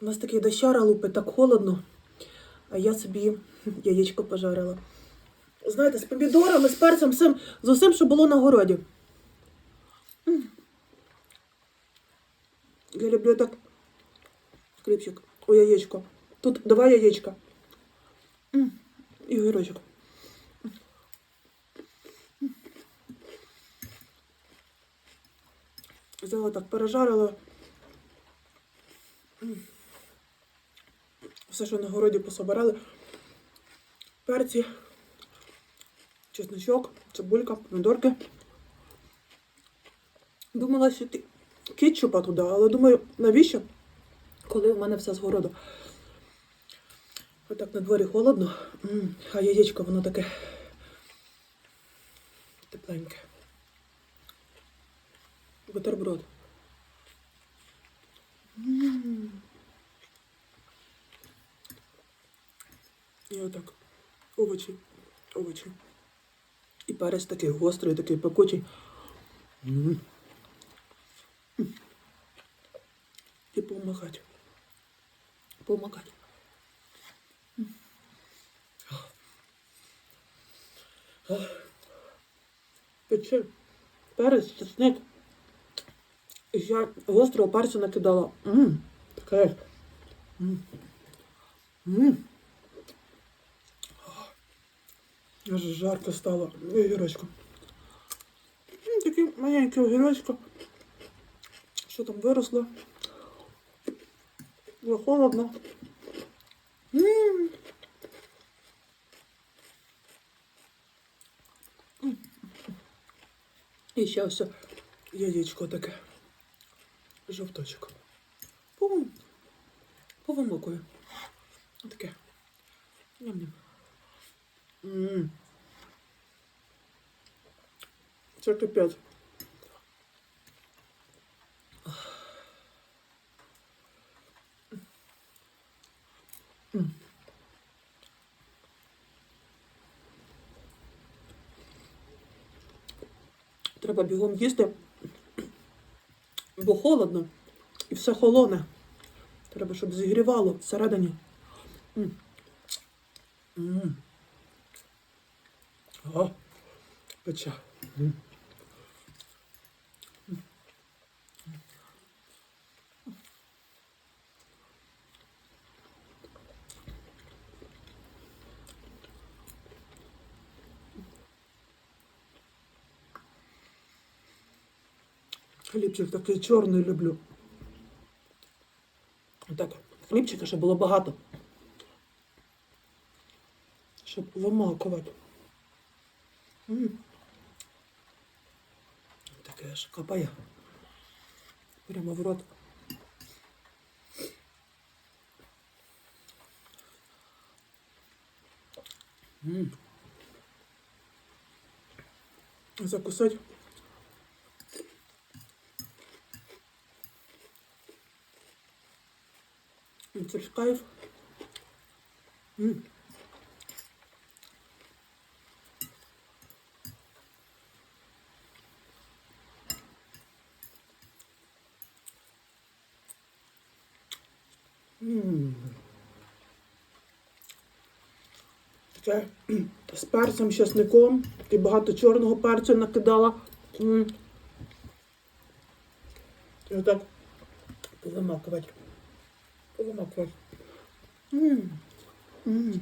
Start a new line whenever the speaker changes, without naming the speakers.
У нас такий дощара лупить, так холодно. А я собі яєчко пожарила. Знаєте, з помідорами, з перцем, всім, з усім, що було на городі. Я люблю так. Хлібчик. О, яєчко. Тут два яєчка. І огірочок. Взяла так, пережарила. Все, що на городі пособирали. Перці, чесночок, цибулька, помідорки. Думала, що кетчупа туди, але думаю, навіщо? Коли в мене все з городу. Отак на дворі холодно, а яєчко воно таке тепленьке. Бутерброд. М. І отак. Овочі. Овочі. І перець такий гострий, такий пекучий. І помагати. Помагати. Пече. Перець, чесник. Я гострого перцю накидала. Ммм, таке. Ммм. Ммм. Аж жарко стало. І Огірочко. М, Таке маленьке огірочко. Що там виросло? Було холодно. І ще ось яєчко таке. Жовточок. Повимокую. Отаке. Ням-ням. Це капець. Треба бігом їсти, бо холодно і все холоне. Треба, щоб зігрівало всередині. М. М. О, пече. Хлібчик такий чорний люблю. Так, хлібчика ще було багато. Щоб вималкувати. М. Таке аж капає. Прямо в рот. М. Закусать. Ну, Це ж кайф. М. М. Таке з перцем, часником і багато чорного перцю накидала. І отак повимакувати. Повимакувати. М. М.